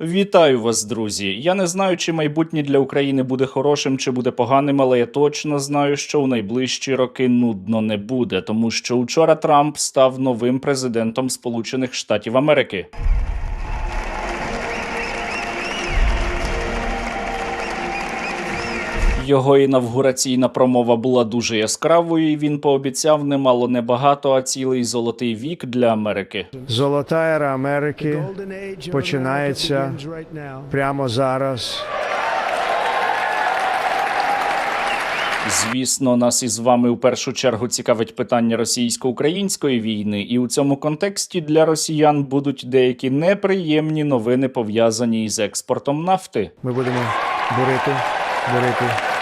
Вітаю вас, друзі. Я не знаю, чи майбутнє для України буде хорошим чи буде поганим, але я точно знаю, що у найближчі роки нудно не буде, тому що учора Трамп став новим президентом Сполучених Штатів Америки. Його інавгураційна промова була дуже яскравою, і він пообіцяв немало не багато, а цілий золотий вік для Америки. Золота ера Америки починається прямо зараз. Звісно, нас із вами у першу чергу цікавить питання російсько-української війни, і у цьому контексті для росіян будуть деякі неприємні новини пов'язані із експортом нафти. Ми будемо бурити, бурити.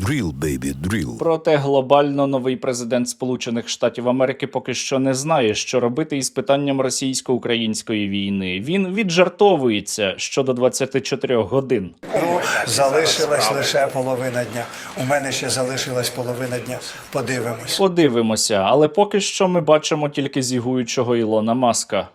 Drill, baby, drill. Проте глобально новий президент Сполучених Штатів Америки поки що не знає, що робити із питанням російсько-української війни. Він віджартовується щодо 24 годин. Ну, залишилась лише половина дня. У мене ще залишилась половина дня. Подивимось. Подивимося, але поки що ми бачимо тільки зігуючого Ілона Маска.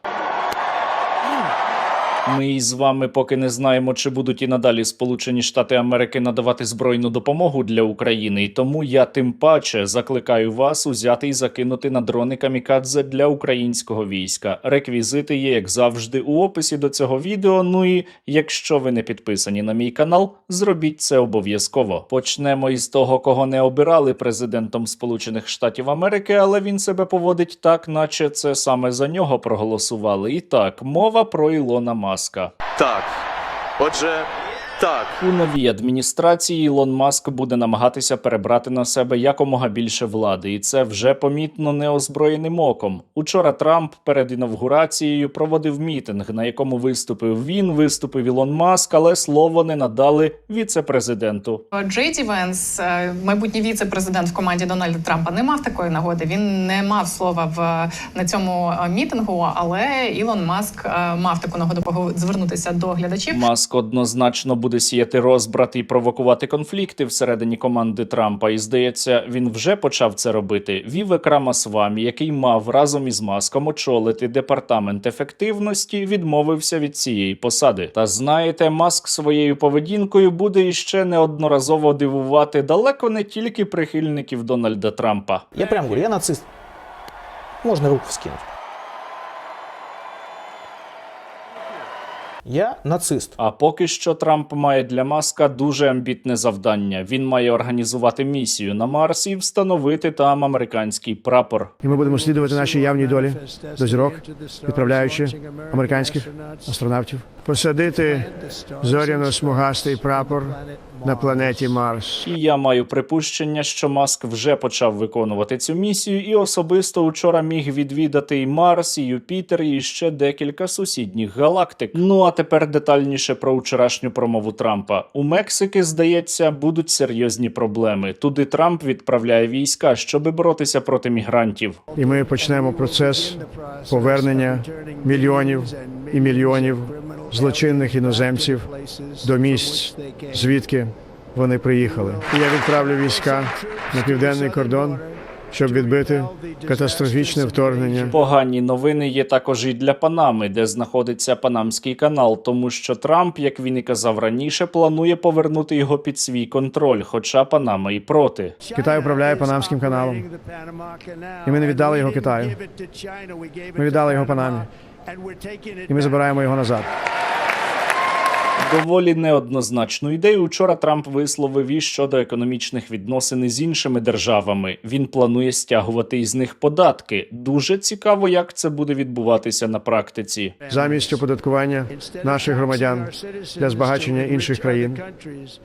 Ми із вами поки не знаємо, чи будуть і надалі Сполучені Штати Америки надавати збройну допомогу для України, і тому я тим паче закликаю вас узяти і закинути на дрони камікадзе для українського війська. Реквізити є, як завжди, у описі до цього відео. Ну і якщо ви не підписані на мій канал, зробіть це обов'язково. Почнемо із того, кого не обирали президентом Сполучених Штатів Америки, але він себе поводить так, наче це саме за нього проголосували. І так, мова про Ілона Маска. Так. Отже, так. У новій адміністрації Ілон Маск буде намагатися перебрати на себе якомога більше влади, і це вже помітно неозброєним оком. Учора Трамп перед інавгурацією проводив мітинг, на якому виступив він, виступив Ілон Маск, але слово не надали віце-президенту. Джей Ді Венс, е, майбутній віце-президент в команді Дональда Трампа, не мав такої нагоди. Він не мав слова в на цьому е, мітингу, але Ілон Маск е, мав таку нагоду пого- звернутися до глядачів. Маск однозначно буде сіяти розбрат і провокувати конфлікти всередині команди Трампа. І здається, він вже почав це робити. Вівек Рамасвамі, який мав разом із Маском очолити департамент ефективності, відмовився від цієї посади. Та знаєте, Маск своєю поведінкою буде іще неодноразово дивувати далеко не тільки прихильників Дональда Трампа. Я прям говорю, я нацист. Можно руку вскинуть. Я нацист. А поки що Трамп має для Маска дуже амбітне завдання. Він має організувати місію на Марс і встановити там американський прапор. І ми будемо слідувати нашій явній долі до зірок, відправляючи американських астронавтів, посадити зоряно-смугастий прапор на планеті Марс. І я маю припущення, що Маск вже почав виконувати цю місію, і особисто учора міг відвідати і Марс, і Юпітер, і ще декілька сусідніх галактик. Ну а тепер детальніше про вчорашню промову Трампа. У Мексики, здається, будуть серйозні проблеми. Туди Трамп відправляє війська, щоби боротися проти мігрантів. І ми почнемо процес повернення мільйонів і мільйонів злочинних іноземців до місць, звідки вони приїхали. І я відправлю війська на південний кордон, щоб відбити катастрофічне вторгнення. Погані новини є також і для Панами, де знаходиться Панамський канал, тому що Трамп, як він і казав раніше, планує повернути його під свій контроль, хоча Панама і проти. Китай управляє Панамським каналом. І ми не віддали його Китаю. Ми віддали його Панамі. І ми забираємо його назад. Доволі неоднозначну ідею учора Трамп висловив і щодо економічних відносин із іншими державами. Він планує стягувати із них податки. Дуже цікаво, як це буде відбуватися на практиці. Замість оподаткування наших громадян для збагачення інших країн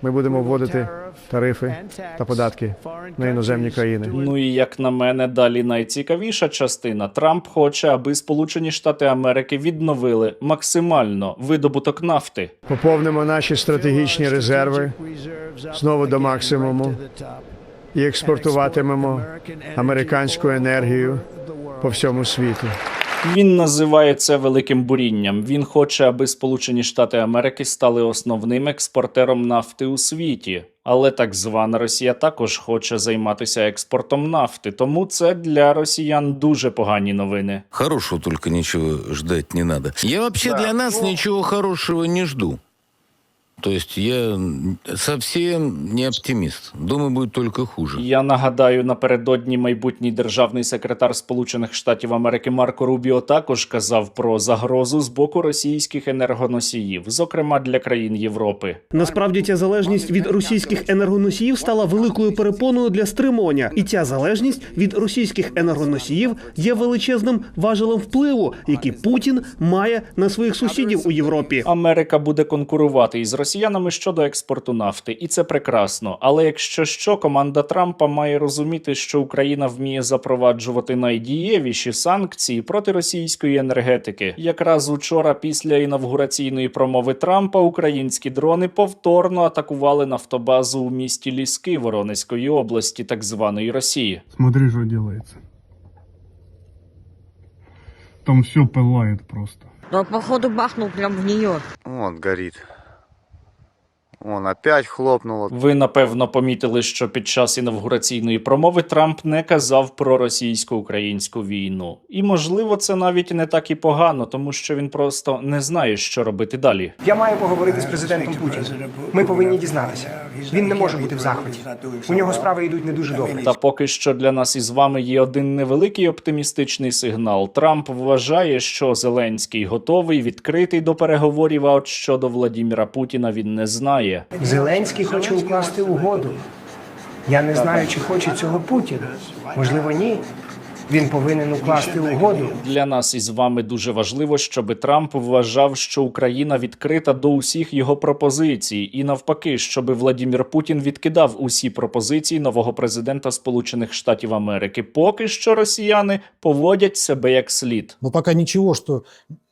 ми будемо вводити тарифи та податки на іноземні країни. Ну і як на мене, далі найцікавіша частина. Трамп хоче, аби Сполучені Штати Америки відновили максимально видобуток нафти. Поповнимо наші стратегічні резерви знову до максимуму і експортуватимемо американську енергію по всьому світу. Він називає це великим бурінням. Він хоче, аби Сполучені Штати Америки стали основним експортером нафти у світі. Але так звана Росія також хоче займатися експортом нафти, тому це для росіян дуже погані новини. Хорошего только ничего ждать не надо. Я вообще для нас ничего хорошего не жду. То есть я совсем не оптимист. Думаю, будет только хуже. Я нагадаю, напередодні майбутній державний секретар Сполучених Штатів Америки Марко Рубіо також казав про загрозу з боку російських енергоносіїв, зокрема для країн Європи. Насправді ця залежність від російських енергоносіїв стала великою перепоною для стримування, і ця залежність від російських енергоносіїв є величезним важелем впливу, який Путін має на своїх сусідів у Європі. Америка буде конкурувати із росіянами щодо експорту нафти, і це прекрасно. Але якщо що, команда Трампа має розуміти, що Україна вміє запроваджувати найдієвіші санкції проти російської енергетики. Якраз учора, після інавгураційної промови Трампа, українські дрони повторно атакували нафтобазу у місті Ліски Воронезької області, так званої Росії. Смотри, что делается. Там все пылает просто. Но походу бахнул прям в нее. Вон горит. Вон опять хлопнуло. Ви напевно помітили, що під час інавгураційної промови Трамп не казав про російсько-українську війну. І можливо, це навіть не так і погано, тому що він просто не знає, що робити далі. Я маю поговорити з президентом Путіним. Ми повинні дізнатися. Він не може бути в захваті. У нього справи йдуть не дуже добре. Та поки що для нас із вами є один невеликий оптимістичний сигнал. Трамп вважає, що Зеленський готовий, відкритий до переговорів. А от щодо Владіміра Путіна він не знає. Зеленський хоче укласти угоду. Я не знаю, чи хоче цього Путін. Можливо, ні. Він повинен укласти угоду. Для нас із вами дуже важливо, щоб Трамп вважав, що Україна відкрита до усіх його пропозицій, і навпаки, щоб Владімір Путін відкидав усі пропозиції нового президента Сполучених Штатів Америки. Поки що росіяни поводять себе як слід. Но пока ничего, что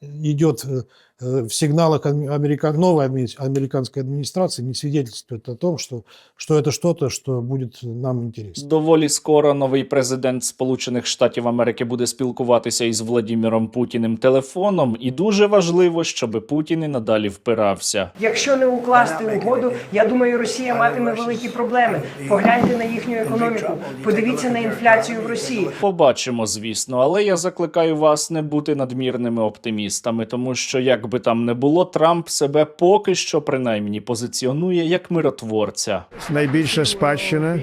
идет э, э, в сигналах ам- америка- новой ами- американской администрации, не свидетельствует о том, что, что это что-то, что будет нам интересно. Доволі скоро новий президент Сполучених Штатів Америки буде спілкуватися із Владіміром Путіним телефоном, і дуже важливо, щоб Путін і надалі впирався. Якщо не укласти угоду, я думаю, Росія матиме великі проблеми. Погляньте на їхню економіку. Подивіться на інфляцію в Росії. Побачимо, звісно, але я закликаю вас не бути надмірними оптимістами, тому що як би там не було, Трамп себе поки що принаймні позиціонує як миротворця. Найбільша спадщина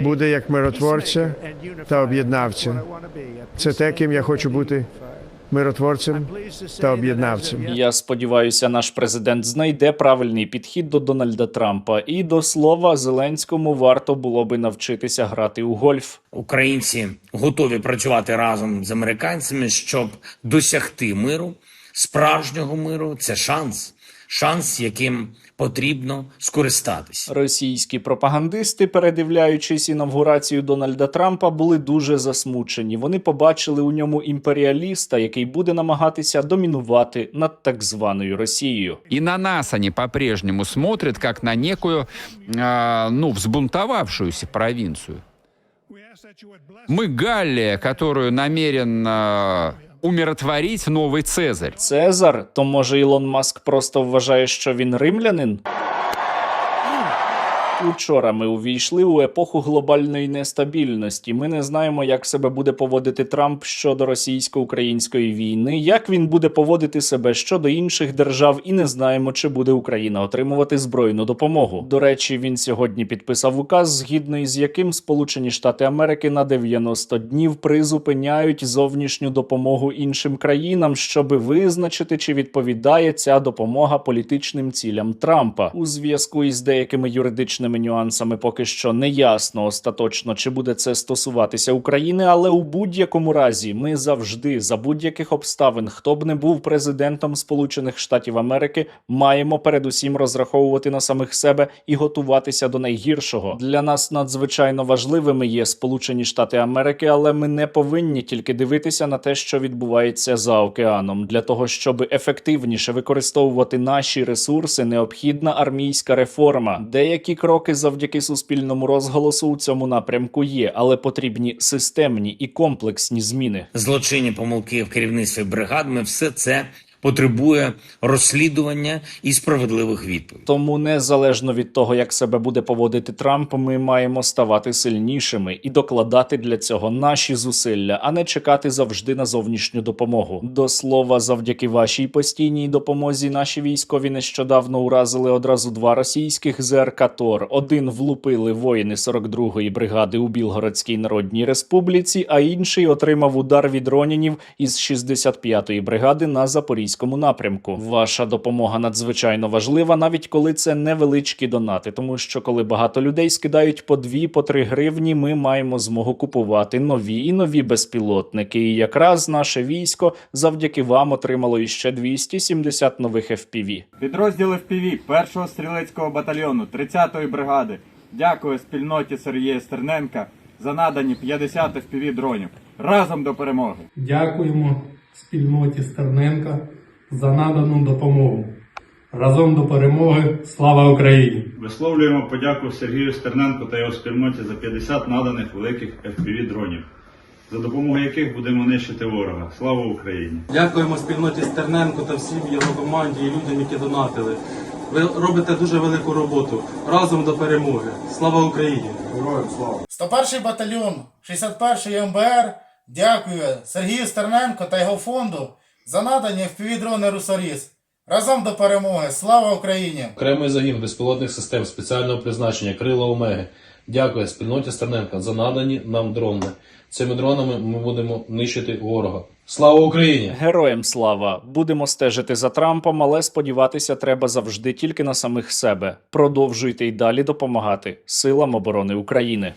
буде як миротворця та об'єднавця. Це те, ким я хочу бути миротворцем та об'єднавцем. Я сподіваюся, наш президент знайде правильний підхід до Дональда Трампа. І до слова, Зеленському варто було би навчитися грати у гольф. Українці готові працювати разом з американцями, щоб досягти миру, справжнього миру. Це шанс, шанс, яким потрібно скористатися. Російські пропагандисти, передивляючись інавгурацію Дональда Трампа, були дуже засмучені. Вони побачили у ньому імперіаліста, який буде намагатися домінувати над так званою Росією. И на нас они по-прежнему смотрят, как на некую, а, ну, взбунтовавшуюся провинцию. Мы Галлия, которую намерен а, умиротворить новий Цезарь. Цезар, то може Ілон Маск просто вважає, що він римлянин? Учора ми увійшли у епоху глобальної нестабільності. Ми не знаємо, як себе буде поводити Трамп щодо російсько-української війни, як він буде поводити себе щодо інших держав, і не знаємо, чи буде Україна отримувати збройну допомогу. До речі, він сьогодні підписав указ, згідно із яким Сполучені Штати Америки на 90 днів призупиняють зовнішню допомогу іншим країнам, щоб визначити, чи відповідає ця допомога політичним цілям Трампа. У зв'язку із деякими юридичними нюансами поки що не ясно остаточно, чи буде це стосуватися України, але у будь-якому разі ми завжди за будь-яких обставин, хто б не був президентом Сполучених Штатів Америки, маємо передусім розраховувати на самих себе і готуватися до найгіршого. Для нас надзвичайно важливими є Сполучені Штати Америки, але ми не повинні тільки дивитися на те, що відбувається за океаном. Для того щоб ефективніше використовувати наші ресурси, необхідна армійська реформа. Деякі кроки Кроки завдяки суспільному розголосу у цьому напрямку є, але потрібні системні і комплексні зміни. Злочинні помилки в керівництві бригад. Ми все це потребує розслідування і справедливих відповідей. Тому незалежно від того, як себе буде поводити Трамп, ми маємо ставати сильнішими і докладати для цього наші зусилля, а не чекати завжди на зовнішню допомогу. До слова, завдяки вашій постійній допомозі, наші військові нещодавно уразили одразу два російських ЗРК Тор. Один влупили воїни 42-ї бригади у Білгородській Народній Республіці, а інший отримав удар від ронінів із 65-ї бригади на запорізькому напрямку. Ваша допомога надзвичайно важлива, навіть коли це невеличкі донати, тому що коли багато людей скидають по дві, по три гривні, ми маємо змогу купувати нові і нові безпілотники. І якраз наше військо завдяки вам отримало іще 270 нових FPV. Підрозділ FPV 1-го стрілецького батальйону 30-ї бригади. Дякую спільноті Сергія Стерненка за надані 50 FPV дронів. Разом до перемоги! Дякуємо спільноті Стерненка за надану допомогу. Разом до перемоги. Слава Україні! Висловлюємо подяку Сергію Стерненко та його спільноті за 50 наданих великих FPV дронів, за допомогою яких будемо нищити ворога. Слава Україні! Дякуємо спільноті Стерненко та всім його команді і людям, які донатили. Ви робите дуже велику роботу. Разом до перемоги. Слава Україні! Героям слава! 101 батальйон 61-ї МБР дякує Сергію Стерненко та його фонду за надані впівдрони Русоріс. Разом до перемоги! Слава Україні! Окремий загін безпілотних систем спеціального призначення Крила Омеги дякує спільноті Стерненка за надані нам дрони. Цими дронами ми будемо нищити ворога. Слава Україні! Героям слава! Будемо стежити за Трампом, але сподіватися треба завжди тільки на самих себе. Продовжуйте й далі допомагати силам оборони України.